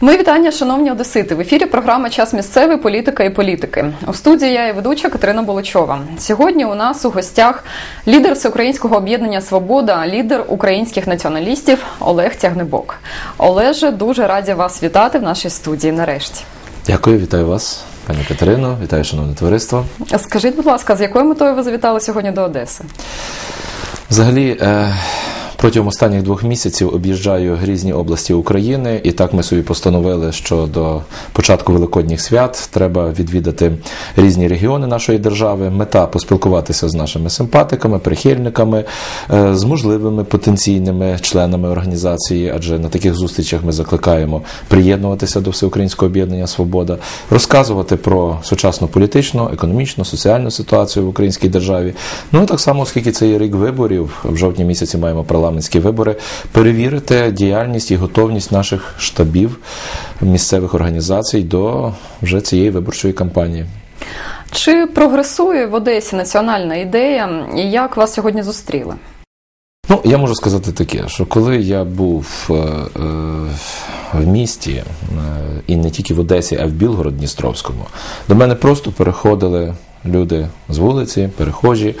Мої вітання, шановні одесити. В ефірі програма Час місцевий політика і політики. У студії я і ведуча Катерина Болочова. Сьогодні у нас у гостях лідер всеукраїнського об'єднання Свобода, лідер українських націоналістів Олег Тягнебок. Олеже, дуже раді вас вітати в нашій студії. Нарешті. Дякую, вітаю вас, пані Катерино, вітаю, шановне товариство. Скажіть, будь ласка, з якою метою ви завітали сьогодні до Одеси? Взагалі. Е- Протягом останніх двох місяців об'їжджаю різні області України, і так ми собі постановили, що до початку великодніх свят треба відвідати різні регіони нашої держави. Мета поспілкуватися з нашими симпатиками, прихильниками, е, з можливими потенційними членами організації, адже на таких зустрічах ми закликаємо приєднуватися до всеукраїнського об'єднання Свобода, розказувати про сучасну політичну, економічну, соціальну ситуацію в українській державі. Ну так само, оскільки це є рік виборів, в жовтні місяці маємо парламент парламентські вибори, перевірити діяльність і готовність наших штабів місцевих організацій до вже цієї виборчої кампанії. Чи прогресує в Одесі національна ідея, і як вас сьогодні зустріли? Ну, я можу сказати таке, що коли я був е, е, в місті, е, і не тільки в Одесі, а в Білгород-Дністровському, до мене просто переходили люди з вулиці, перехожі,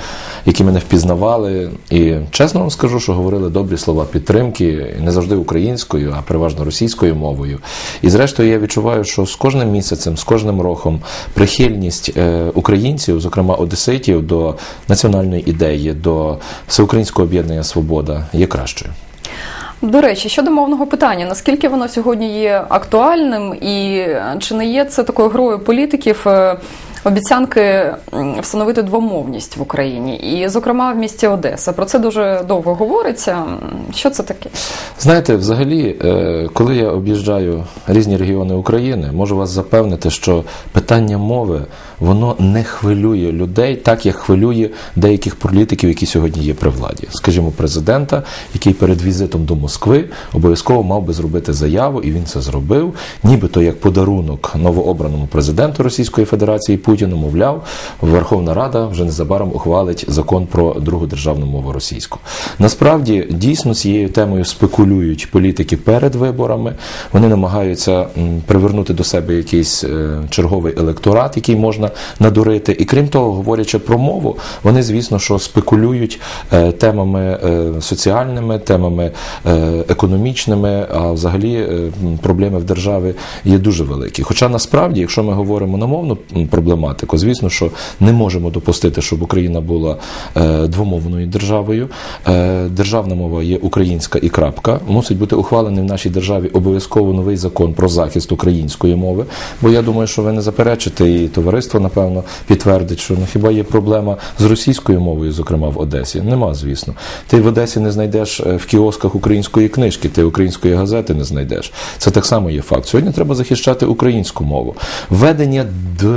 які мене впізнавали. І чесно вам скажу, що говорили добрі слова підтримки, не завжди українською, а переважно російською мовою. І зрештою я відчуваю, що з кожним місяцем, з кожним роком прихильність е, українців, зокрема одеситів, до національної ідеї, до всеукраїнського об'єднання Свобода є кращою. До речі, щодо мовного питання, наскільки воно сьогодні є актуальним, і чи не є це такою грою політиків е, обіцянки встановити двомовність в Україні, і, зокрема, в місті Одеса. Про це дуже довго говориться. Що це таке? Знаєте, взагалі, е, коли я об'їжджаю різні регіони України, можу вас запевнити, що питання мови воно не хвилює людей, так як хвилює деяких політиків, які сьогодні є при владі. Скажімо, президента, який перед візитом до Москви обов'язково мав би зробити заяву, і він це зробив, нібито як подарунок новообраному президенту Російської Федерації Путіну, мовляв, Верховна Рада вже незабаром ухвалить закон про другу державну мову російську. Насправді дійсно цією темою спекулюють політики перед виборами. Вони намагаються привернути до себе якийсь е, черговий електорат, який можна можна надурити. І крім того, говорячи про мову, вони, звісно, що спекулюють е, темами е, соціальними, темами е, економічними, а взагалі проблеми в державі є дуже великі. Хоча насправді, якщо ми говоримо на мовну проблематику, звісно, що не можемо допустити, щоб Україна була двомовною державою. Державна мова є українська і крапка. Мусить бути ухвалений в нашій державі обов'язково новий закон про захист української мови. Бо я думаю, що ви не заперечите і товариство керівництво, напевно, підтвердить, що ну хіба є проблема з російською мовою, зокрема в Одесі? Нема, звісно. Ти в Одесі не знайдеш е, в кіосках української книжки, ти української газети не знайдеш. Це так само є факт. Сьогодні треба захищати українську мову. Введення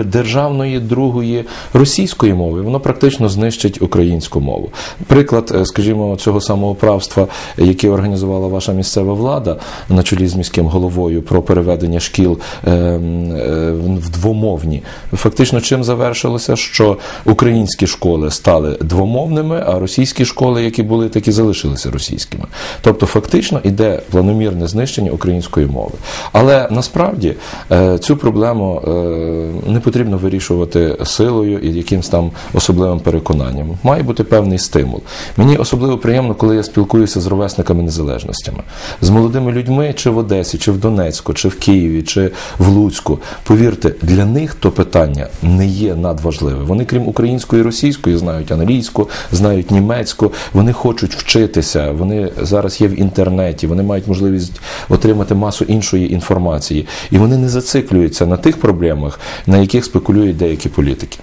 державної другої російської мови воно практично знищить українську мову. Приклад, е, скажімо, цього самоуправства, яке організувала ваша місцева влада на чолі з міським головою про переведення шкіл ем, е, в двомовні, фактично фактично чим завершилося, що українські школи стали двомовними, а російські школи, які були, такі залишилися російськими. Тобто, фактично іде планомірне знищення української мови. Але насправді е, цю проблему е, не потрібно вирішувати силою і якимось там особливим переконанням. Має бути певний стимул. Мені особливо приємно, коли я спілкуюся з ровесниками незалежностями, з молодими людьми, чи в Одесі, чи в Донецьку, чи в Києві, чи в Луцьку. Повірте, для них то питання не є надважливе. Вони, крім української і російської, знають англійську, знають німецьку. Вони хочуть вчитися. Вони зараз є в інтернеті. Вони мають можливість отримати масу іншої інформації, і вони не зациклюються на тих проблемах, на яких спекулюють деякі політики.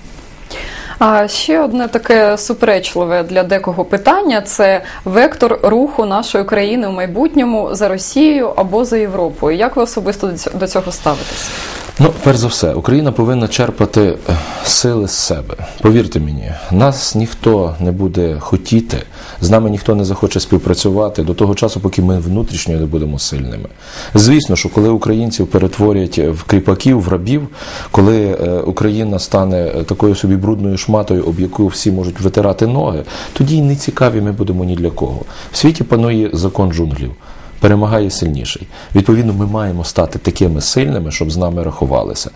А ще одне таке суперечливе для декого питання це вектор руху нашої країни в майбутньому за Росією або за Європою. Як ви особисто до цього ставитесь? Ну, перш за все, Україна повинна черпати е, сили з себе. Повірте мені, нас ніхто не буде хотіти, з нами ніхто не захоче співпрацювати до того часу, поки ми внутрішньо не будемо сильними. Звісно, що коли українців перетворять в кріпаків, в рабів, коли е, Україна стане такою собі брудною шматою, об яку всі можуть витирати ноги, тоді й не цікаві ми будемо ні для кого. В світі панує закон джунглів. Перемагає сильніший. Відповідно, ми маємо стати такими сильними, щоб з нами рахувалися.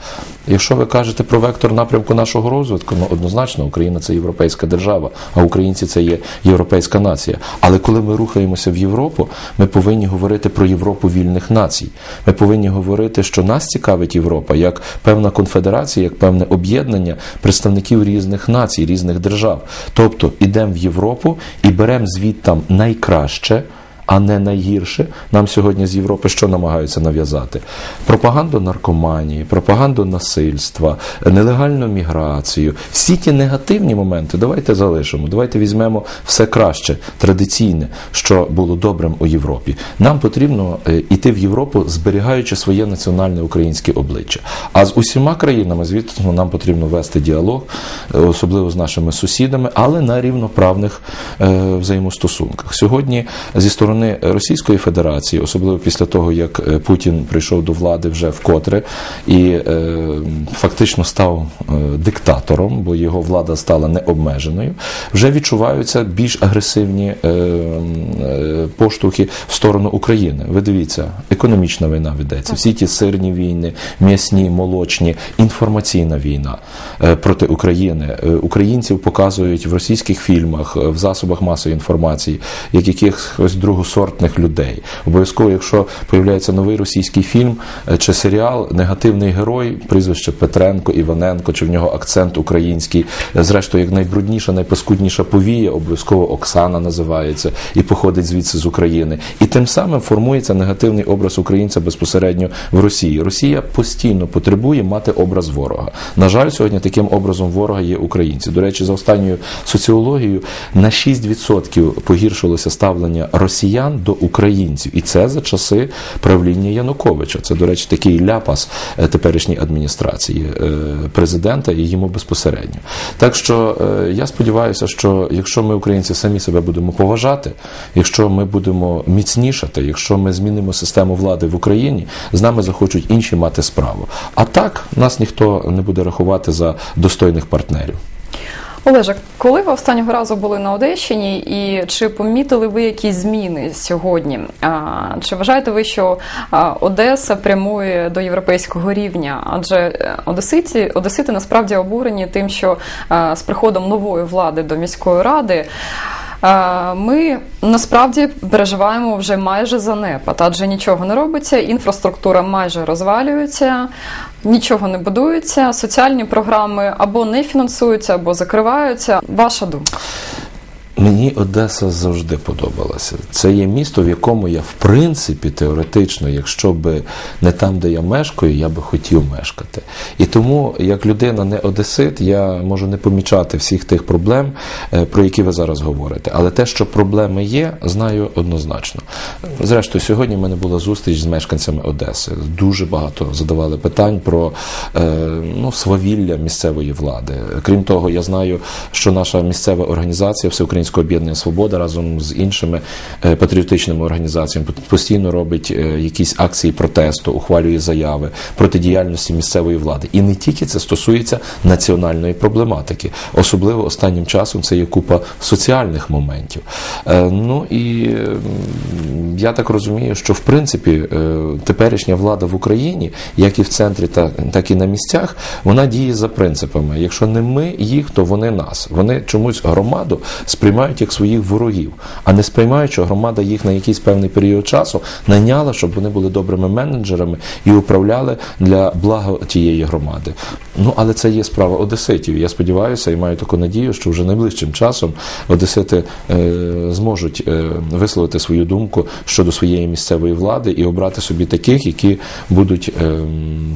Якщо ви кажете про вектор напрямку нашого розвитку, ну однозначно Україна це європейська держава, а українці це є європейська нація. Але коли ми рухаємося в Європу, ми повинні говорити про Європу вільних націй. Ми повинні говорити, що нас цікавить Європа як певна конфедерація, як певне об'єднання представників різних націй, різних держав. Тобто ідемо в Європу і беремо звідтам найкраще а не найгірше. Нам сьогодні з Європи що намагаються нав'язати? Пропаганду наркоманії, пропаганду насильства, нелегальну міграцію. Всі ті негативні моменти давайте залишимо. Давайте візьмемо все краще, традиційне, що було добрим у Європі. Нам потрібно йти в Європу, зберігаючи своє національне українське обличчя. А з усіма країнами, звісно, нам потрібно вести діалог, е, особливо з нашими сусідами, але на рівноправних е, взаємостосунках. Сьогодні зі сторони сторони Російської Федерації, особливо після того, як е, Путін прийшов до влади вже вкотре і е, фактично став е, диктатором, бо його влада стала необмеженою, вже відчуваються більш агресивні поштовхи в сторону України. Ви дивіться, економічна війна ведеться, всі ті сирні війни, м'ясні, молочні, інформаційна війна проти України. Українців показують в російських фільмах, в засобах масової інформації, як якихось другу другосортних людей. Обов'язково, якщо появляється новий російський фільм е, чи серіал, негативний герой, прізвище Петренко, Іваненко, чи в нього акцент український, е, зрештою, як найбрудніша, найпаскудніша повія, обов'язково Оксана називається і походить звідси з України. І тим самим формується негативний образ українця безпосередньо в Росії. Росія постійно потребує мати образ ворога. На жаль, сьогодні таким образом ворога є українці. До речі, за останньою соціологією на 6% погіршилося ставлення Росії росіян до українців, і це за часи правління Януковича. Це, до речі, такий ляпас е, теперішньої адміністрації е, президента і йому безпосередньо. Так що е, я сподіваюся, що якщо ми, українці, самі себе будемо поважати, якщо ми будемо міцнішати, якщо ми змінимо систему влади в Україні, з нами захочуть інші мати справу. А так нас ніхто не буде рахувати за достойних партнерів. Олеже, коли ви останнього разу були на Одещині, і чи помітили ви якісь зміни сьогодні? Чи вважаєте ви, що Одеса прямує до європейського рівня? Адже е, Одеситі, Одесити насправді обурені тим, що з приходом нової влади до міської ради. Ми насправді переживаємо вже майже занепад, адже нічого не робиться, інфраструктура майже розвалюється, нічого не будується, соціальні програми або не фінансуються, або закриваються. Ваша думка? Мені Одеса завжди подобалася. Це є місто, в якому я, в принципі, теоретично, якщо б не там, де я мешкаю, я би хотів мешкати. І тому, як людина не Одесит, я можу не помічати всіх тих проблем, е, про які ви зараз говорите. Але те, що проблеми є, знаю однозначно. Зрештою, сьогодні в мене була зустріч з мешканцями Одеси. Дуже багато задавали питань про е, ну, свавілля місцевої влади. Крім того, я знаю, що наша місцева організація, Всеукраїнська Всеукраїнського об'єднання Свобода разом з іншими е, патріотичними організаціями постійно робить е, якісь акції протесту, ухвалює заяви проти діяльності місцевої влади. І не тільки це стосується національної проблематики, особливо останнім часом це є купа соціальних моментів. Е, ну і я так розумію, що в принципі теперішня влада в Україні, як і в центрі, так і на місцях, вона діє за принципами. Якщо не ми їх, то вони нас. Вони чомусь громаду сприймають сприймають як своїх ворогів, а не сприймають, що громада їх на якийсь певний період часу найняла, щоб вони були добрими менеджерами і управляли для блага тієї громади. Ну але це є справа одеситів. Я сподіваюся і маю таку надію, що вже найближчим часом одесити е, зможуть е, висловити свою думку щодо своєї місцевої влади і обрати собі таких, які будуть е,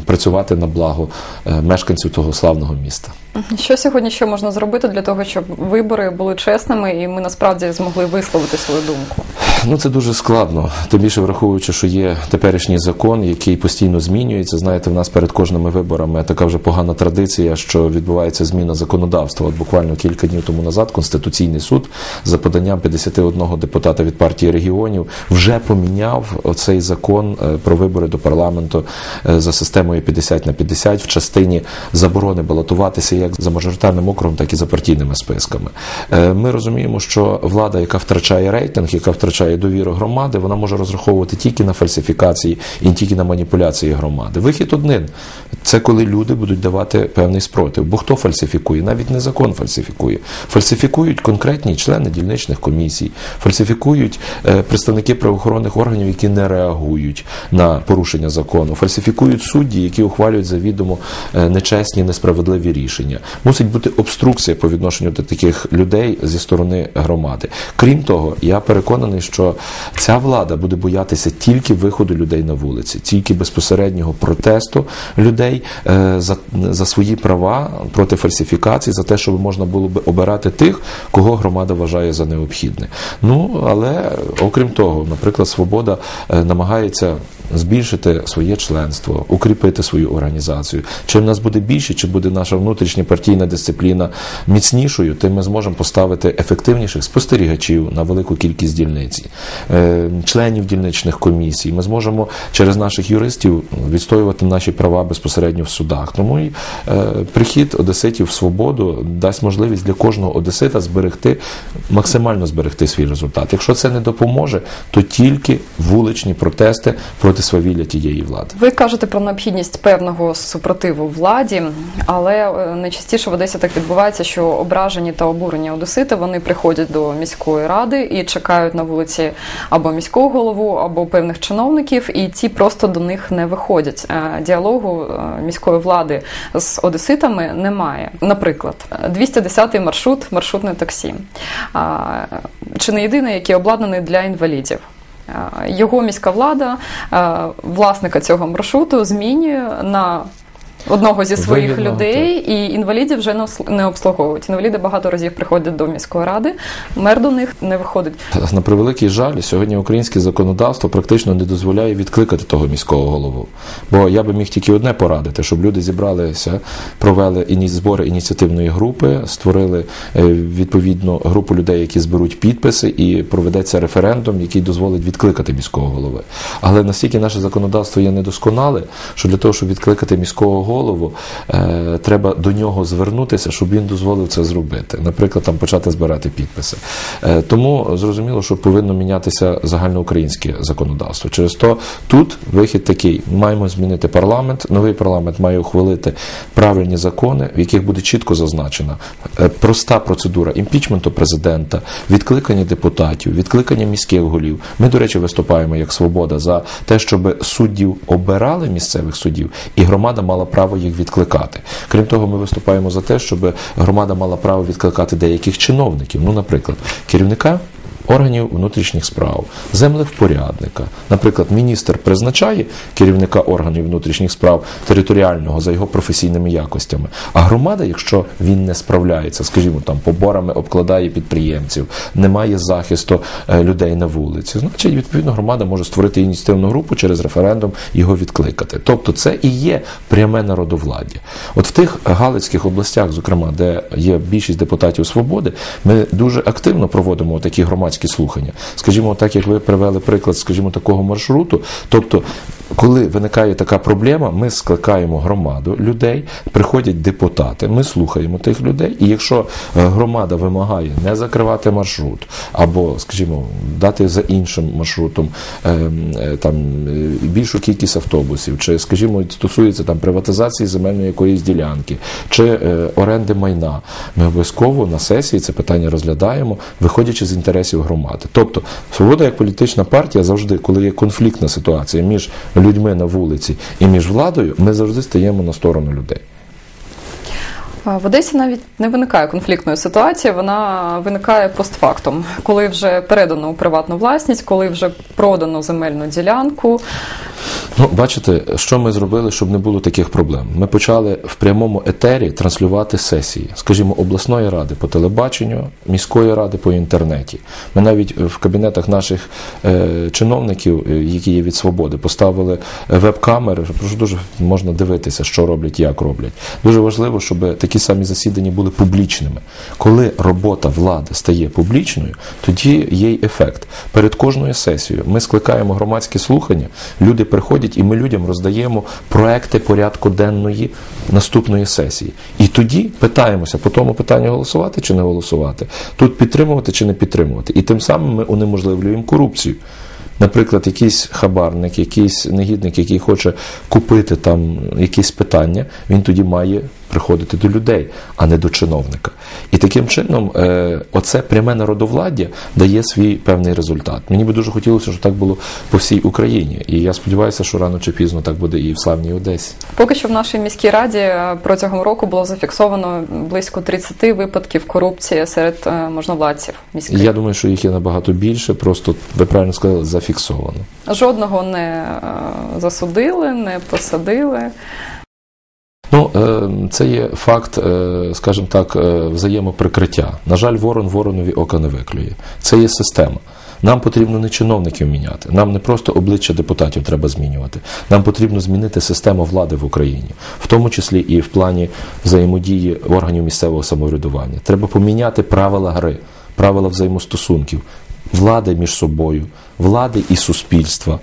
працювати на благо е, мешканців того славного міста. Що сьогодні ще можна зробити для того, щоб вибори були чесними, і ми насправді змогли висловити свою думку? Ну це дуже складно. Тим більше враховуючи, що є теперішній закон, який постійно змінюється. Знаєте, в нас перед кожними виборами така вже погана традиція, що відбувається зміна законодавства. От буквально кілька днів тому назад Конституційний суд за поданням 51 депутата від партії регіонів вже поміняв цей закон е, про вибори до парламенту е, за системою 50 на 50 в частині заборони балотуватися як за мажоритарним округом, так і за партійними списками. Е, ми розуміємо, що влада, яка втрачає рейтинг, яка втрачає довіру громади, вона може розраховувати тільки на фальсифікації і тільки на маніпуляції громади. Вихід один це коли люди будуть давати певний спротив. Бо хто фальсифікує? Навіть не закон фальсифікує. Фальсифікують конкретні члени дільничних комісій, фальсифікують е, представники правоохоронних органів, які не реагують на порушення закону, фальсифікують судді, які ухвалюють завідомо е, нечесні, несправедливі рішення. Мусить бути обструкція по відношенню до таких людей зі сторони громади. Крім того, я переконаний, що ця влада буде боятися тільки виходу людей на вулиці, тільки безпосереднього протесту людей е, за, за свої права проти фальсифікацій, за те, щоб можна було би обирати тих, кого громада вважає за необхідне. Ну але окрім того, наприклад, свобода е, намагається збільшити своє членство, укріпити свою організацію. Чим нас буде більше, чи буде наша внутрішня партійна дисципліна міцнішою, тим ми зможемо поставити ефективніших спостерігачів на велику кількість дільниць, е, членів дільничних комісій. Ми зможемо через наших юристів відстоювати наші права безпосередньо в судах. Тому і е, прихід одеситів в свободу дасть можливість для кожного одесита зберегти максимально зберегти свій результат. Якщо це не допоможе, то тільки вуличні протести проти свавілля тієї влади. Ви кажете про необхідність певного супротиву владі, але е, найчастіше в Одесі так відбувається, що ображені та обурені одесити вони приходять до міської ради і чекають на вулиці або міського голову, або певних чиновників, і ті просто до них не виходять. Е, Діалогу е, міської влади з одеситами немає. Наприклад, 210-й маршрут, маршрутне таксі, чи не єдиний, який обладнаний для інвалідів. Е, Його міська влада, е, власника цього маршруту, змінює на одного зі своїх Вигідно, людей, і інвалідів вже не обслуговують. Інваліди багато разів приходять до міської ради, мер до них не виходить. На превеликий жаль, сьогодні українське законодавство практично не дозволяє відкликати того міського голову. Бо я би міг тільки одне порадити, щоб люди зібралися, провели іні- збори ініціативної групи, створили е, відповідну групу людей, які зберуть підписи, і проведеться референдум, який дозволить відкликати міського голови. Але настільки наше законодавство є недосконале, що для того, щоб відкликати міського голову, е, треба до нього звернутися, щоб він дозволив це зробити. Наприклад, там почати збирати підписи. Е, тому зрозуміло, що повинно мінятися загальноукраїнське законодавство. Через то тут вихід такий: маємо змінити парламент. Новий парламент має ухвалити правильні закони, в яких буде чітко зазначена е, проста процедура імпічменту президента, відкликання депутатів, відкликання міських голів. Ми, до речі, виступаємо як свобода за те, щоб суддів обирали місцевих суддів, і громада мала право їх відкликати. Крім того, ми виступаємо за те, щоб громада мала право відкликати деяких чиновників. Ну, наприклад, керівника. Органів внутрішніх справ, землевпорядника. Наприклад, міністр призначає керівника органів внутрішніх справ територіального за його професійними якостями. А громада, якщо він не справляється, скажімо, там поборами обкладає підприємців, немає захисту е, людей на вулиці, значить, відповідно, громада може створити ініціативну групу через референдум його відкликати. Тобто, це і є пряме народовладдя. От в тих галицьких областях, зокрема, де є більшість депутатів свободи, ми дуже активно проводимо такі громадські слухання. Скажімо, так як ви привели приклад, скажімо, такого маршруту. Тобто, коли виникає така проблема, ми скликаємо громаду людей, приходять депутати, ми слухаємо тих людей, і якщо е, громада вимагає не закривати маршрут, або, скажімо, дати за іншим маршрутом е, е, там більшу кількість автобусів, чи, скажімо, стосується там приватизації земельної якоїсь ділянки, чи оренди майна, ми обов'язково на сесії це питання розглядаємо, виходячи з інтересів громади. Тобто, свобода як політична партія завжди, коли є конфліктна ситуація між людьми на вулиці і між владою, ми завжди стаємо на сторону людей. В Одесі навіть не виникає конфліктної ситуації, вона виникає постфактум, коли вже передано у приватну власність, коли вже продано земельну ділянку. Ну, бачите, що ми зробили, щоб не було таких проблем. Ми почали в прямому етері транслювати сесії, скажімо, обласної ради по телебаченню, міської ради по інтернеті. Ми навіть в кабінетах наших е, чиновників, е, які є від свободи, поставили веб-камери, дуже можна дивитися, що роблять, як роблять. Дуже важливо, щоб такі такі самі засідання були публічними. Коли робота влади стає публічною, тоді є й ефект. Перед кожною сесією ми скликаємо громадські слухання, люди приходять, і ми людям роздаємо проекти порядку денної наступної сесії. І тоді питаємося по тому питанню голосувати чи не голосувати, тут підтримувати чи не підтримувати. І тим самим ми унеможливлюємо корупцію. Наприклад, якийсь хабарник, якийсь негідник, який хоче купити там якісь питання, він тоді має приходити до людей, а не до чиновника. І таким чином, е, оце пряме народовладдя дає свій певний результат. Мені би дуже хотілося, щоб так було по всій Україні. І я сподіваюся, що рано чи пізно так буде і в славній Одесі. Поки що в нашій міській раді е, протягом року було зафіксовано близько 30 випадків корупції серед е, можновладців міських. Я думаю, що їх є набагато більше, просто ви правильно сказали, зафіксовано. Жодного не засудили, не посадили. Ну, е, це є факт, е, скажімо так, е, взаємоприкриття. На жаль, ворон воронові ока не виклює. Це є система. Нам потрібно не чиновників міняти. Нам не просто обличчя депутатів треба змінювати. Нам потрібно змінити систему влади в Україні, в тому числі і в плані взаємодії органів місцевого самоврядування. Треба поміняти правила гри, правила взаємостосунків, влади між собою, влади і суспільства,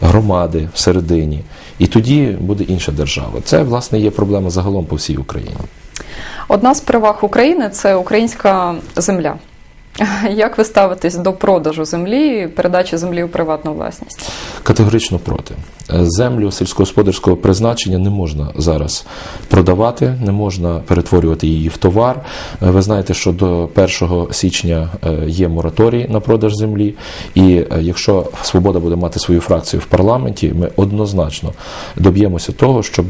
громади всередині. І тоді буде інша держава. Це власне є проблема загалом по всій Україні. Одна з переваг України це українська земля. Як ви ставитесь до продажу землі, передачі землі у приватну власність? Категорично проти. Е, Землю сільськогосподарського призначення не можна зараз продавати, не можна перетворювати її в товар. Е, Ви знаєте, що до 1 січня е, є мораторій на продаж землі, і якщо Свобода буде мати свою фракцію в парламенті, ми однозначно доб'ємося того, щоб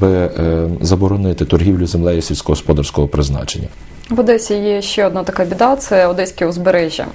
заборонити торгівлю землею сільськогосподарського призначення. В Одесі є ще одна така біда це Одеське узбережжя.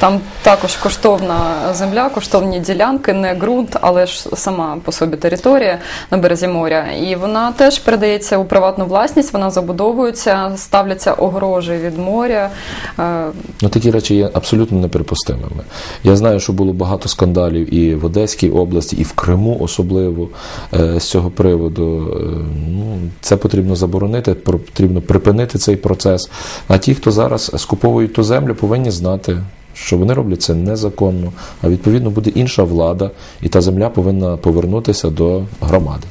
Там також коштовна земля, коштовні ділянки, не ґрунт, але ж сама по собі територія на березі моря. І вона теж передається у приватну власність, вона забудовується, ставляться огорожі від моря. Е, Ну, такі речі є абсолютно неприпустимими. Я знаю, що було багато скандалів і в Одеській області, і в Криму особливо е, з цього приводу. Е, Ну, це потрібно заборонити, потрібно припинити цей процес. А ті, хто зараз скуповують ту землю, повинні знати. Що вони роблять це незаконно, а відповідно буде інша влада, і та земля повинна повернутися до громади.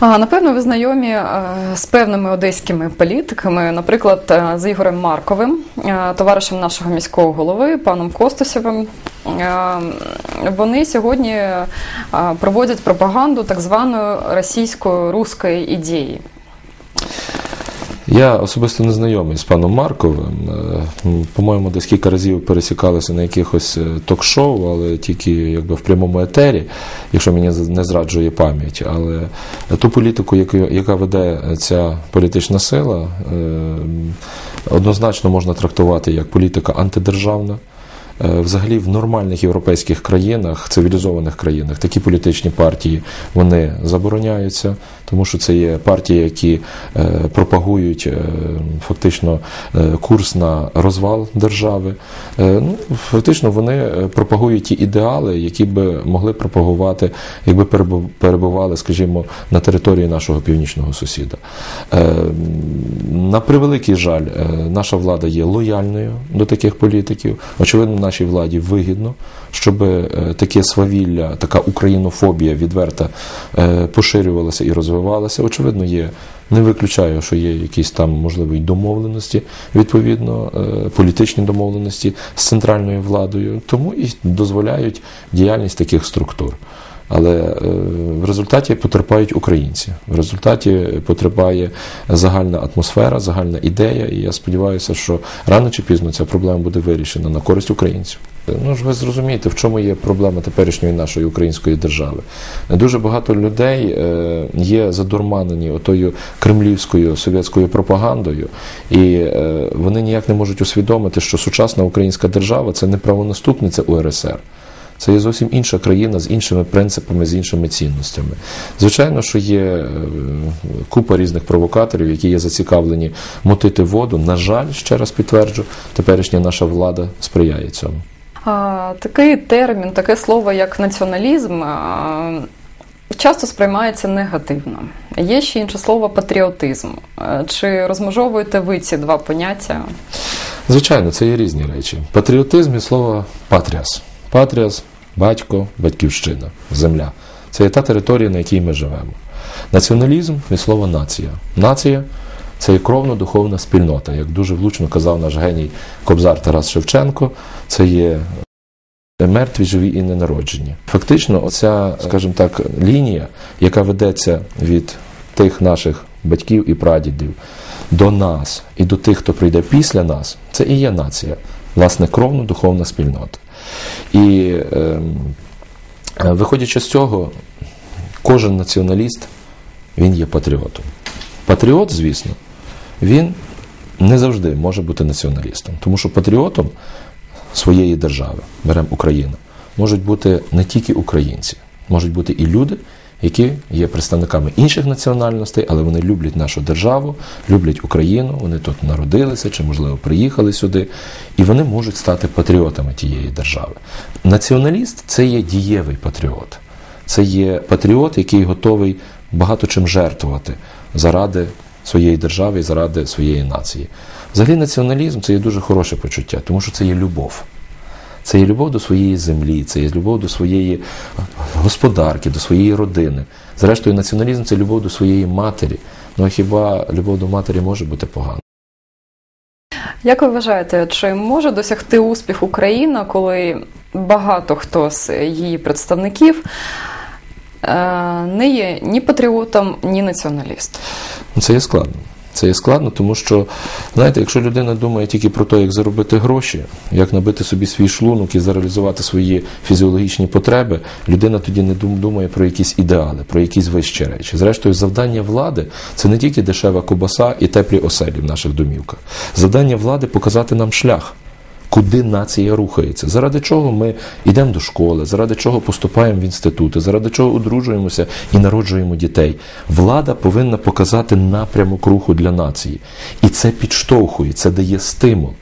Напевно, ви знайомі е, з певними одеськими політиками, наприклад, е, з Ігорем Марковим, е, товаришем нашого міського голови, паном Костусєвим. Е, Вони сьогодні проводять пропаганду так званої російської руської ідеї. Я особисто не знайомий з паном Марковим. Е, По-моєму, десь кілька разів пересікалися на якихось е, ток-шоу, але тільки якби в прямому етері, якщо мені не зраджує пам'ять. Але ту політику, яка веде ця політична сила, е, однозначно можна трактувати як політика антидержавна. Е, Взагалі в нормальних європейських країнах, цивілізованих країнах, такі політичні партії вони забороняються, тому що це є партії, які е, пропагують е, фактично курс на розвал держави. Ну, фактично вони пропагують ті ідеали, які би могли пропагувати, якби перебували, скажімо, на території нашого північного сусіда. На превеликий жаль, наша влада є лояльною до таких політиків. Очевидно, нашій владі вигідно, щоб е, таке свавілля, така українофобія відверта е, поширювалася і розвивалася. Очевидно, є. Не виключаю, що є якісь там можливі домовленості, відповідно, е, політичні домовленості з центральною владою, тому і дозволяють діяльність таких структур. Але е, в результаті потерпають українці. В результаті потерпає загальна атмосфера, загальна ідея. І я сподіваюся, що рано чи пізно ця проблема буде вирішена на користь українців. Ну ж ви зрозумієте, в чому є проблема теперішньої нашої української держави. Дуже багато людей е, є задурманені отою кремлівською совєтською пропагандою, і е, вони ніяк не можуть усвідомити, що сучасна українська держава це не правонаступниця УРСР. Це є зовсім інша країна з іншими принципами, з іншими цінностями. Звичайно, що є е, купа різних провокаторів, які є зацікавлені мотити воду. На жаль, ще раз підтверджу, теперішня наша влада сприяє цьому. А, Такий термін, таке слово, як націоналізм, а, часто сприймається негативно. Є ще інше слово патріотизм. Чи розмежовуєте ви ці два поняття? Звичайно, це є різні речі. Патріотизм і слово патріас. Патріас батько, батьківщина, земля. Це є та територія, на якій ми живемо. Націоналізм від слова нація. Нація це є кровно-духовна спільнота. Як дуже влучно казав наш геній Кобзар Тарас Шевченко, це є мертві, живі і ненароджені. Фактично, оця, скажімо так, лінія, яка ведеться від тих наших батьків і прадідів до нас і до тих, хто прийде після нас, це і є нація, власне, кровно-духовна спільнота. І ем, е, виходячи з цього, кожен націоналіст він є патріотом. Патріот, звісно, він не завжди може бути націоналістом, тому що патріотом своєї держави, беремо Україну, можуть бути не тільки українці, можуть бути і люди, які є представниками інших національностей, але вони люблять нашу державу, люблять Україну, вони тут народилися чи, можливо, приїхали сюди, і вони можуть стати патріотами тієї держави. Націоналіст це є дієвий патріот. Це є патріот, який готовий багато чим жертвувати заради своєї держави і заради своєї нації. Взагалі, націоналізм це є дуже хороше почуття, тому що це є любов. Це є любов до своєї землі, це є любов до своєї господарки, до своєї родини. Зрештою, націоналізм це любов до своєї матері. Ну а хіба любов до матері може бути погана? Як ви вважаєте, чи може досягти успіх Україна, коли багато хто з її представників е, не є ні патріотом, ні націоналістом? Ну, Це є складно. Це є складно, тому що, знаєте, якщо людина думає тільки про те, як заробити гроші, як набити собі свій шлунок і зареалізувати свої фізіологічні потреби, людина тоді не думає про якісь ідеали, про якісь вищі речі. Зрештою, завдання влади це не тільки дешева кобаса і теплі оселі в наших домівках. Завдання влади показати нам шлях. Куди нація рухається? Заради чого ми йдемо до школи, заради чого поступаємо в інститути, заради чого одружуємося і народжуємо дітей. Влада повинна показати напрямок руху для нації. І це підштовхує, це дає стимул.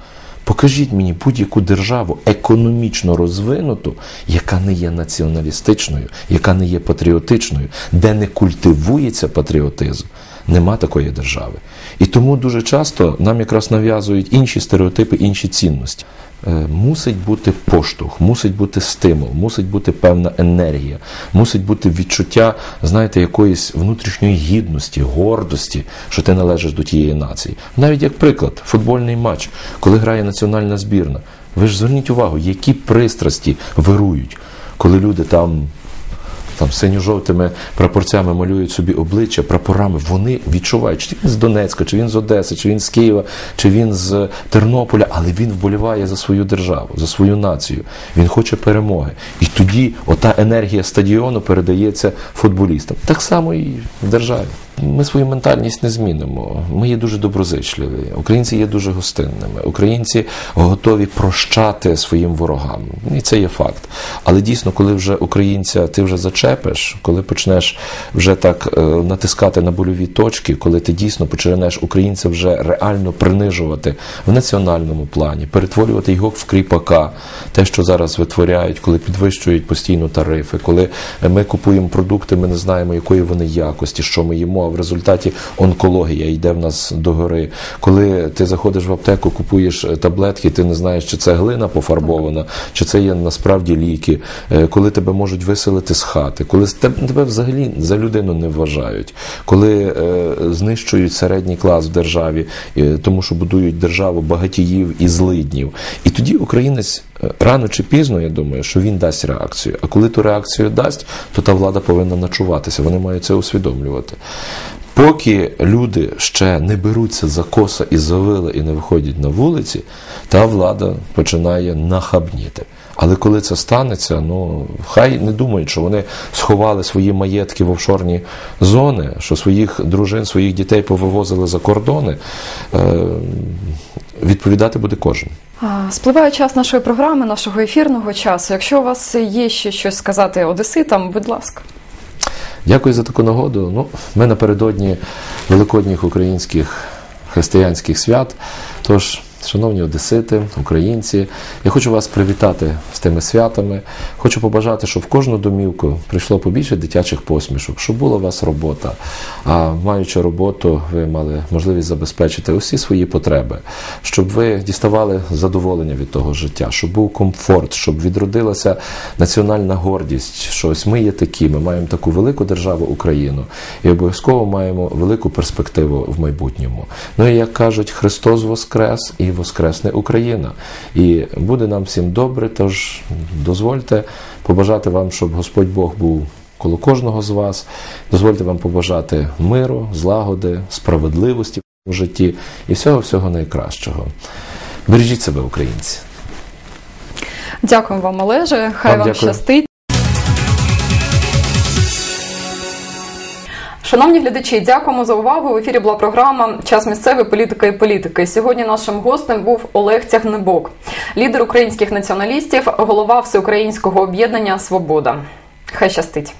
Покажіть мені будь-яку державу економічно розвинуту, яка не є націоналістичною, яка не є патріотичною, де не культивується патріотизм. Нема такої держави. І тому дуже часто нам якраз нав'язують інші стереотипи, інші цінності. Е, Мусить бути поштовх, мусить бути стимул, мусить бути певна енергія, мусить бути відчуття, знаєте, якоїсь внутрішньої гідності, гордості, що ти належиш до тієї нації. Навіть як приклад, футбольний матч, коли грає національна збірна. Ви ж зверніть увагу, які пристрасті вирують, коли люди там там синьо-жовтими прапорцями малюють собі обличчя прапорами, вони відчувають, чи він з Донецька, чи він з Одеси, чи він з Києва, чи він з Тернополя, але він вболіває за свою державу, за свою націю. Він хоче перемоги. І тоді ота енергія стадіону передається футболістам. Так само і в державі. Ми свою ментальність не змінимо. Ми є дуже доброзичливі. Українці є дуже гостинними. Українці готові прощати своїм ворогам. І це є факт. Але дійсно, коли вже українця ти вже зачепиш, коли почнеш вже так е, натискати на больові точки, коли ти дійсно почнеш українця вже реально принижувати в національному плані, перетворювати його в кріпака, те, що зараз витворяють, коли підвищують постійно тарифи, коли ми купуємо продукти, ми не знаємо, якої вони якості, що ми їмо, в результаті онкологія йде в нас до гори. Коли ти заходиш в аптеку, купуєш е, таблетки, ти не знаєш, чи це глина пофарбована, чи це є насправді ліки, Е, коли тебе можуть виселити з хати, коли тебе взагалі за людину не вважають, коли е, знищують середній клас в державі, тому що будують державу багатіїв і злиднів. І тоді українець рано чи пізно, я думаю, що він дасть реакцію. А коли ту реакцію дасть, то та влада повинна начуватися. Вони мають це усвідомлювати. Поки люди ще не беруться за коса і за вила і не виходять на вулиці, та влада починає нахабніти. Але коли це станеться, ну хай не думають, що вони сховали свої маєтки в офшорні зони, що своїх дружин, своїх дітей повивозили за кордони. Е, відповідати буде кожен. Спливає час нашої програми, нашого ефірного часу. Якщо у вас є ще щось сказати одеситам, будь ласка. Дякую за таку нагоду. Ну, ми напередодні великодніх українських християнських свят. Тож шановні одесити, українці, я хочу вас привітати з тими святами. Хочу побажати, щоб в кожну домівку прийшло побільше дитячих посмішок, щоб була у вас робота. А маючи роботу, ви мали можливість забезпечити усі свої потреби, щоб ви діставали задоволення від того життя, щоб був комфорт, щоб відродилася національна гордість, що ось ми є такі, ми маємо таку велику державу Україну і обов'язково маємо велику перспективу в майбутньому. Ну і як кажуть, Христос Воскрес і Воскресне Україна. І буде нам всім добре. Тож дозвольте побажати вам, щоб Господь Бог був. Коло кожного з вас дозвольте вам побажати миру, злагоди, справедливості в житті і всього всього найкращого. Бережіть себе, українці. Дякуємо вам, Олеже. Хай Вам вам, щастить. Шановні глядачі, дякуємо за увагу. В ефірі була програма Час місцевої політики і політики. Сьогодні нашим гостем був Олег Тягнебок, лідер українських націоналістів, голова всеукраїнського об'єднання Свобода. Хай щастить.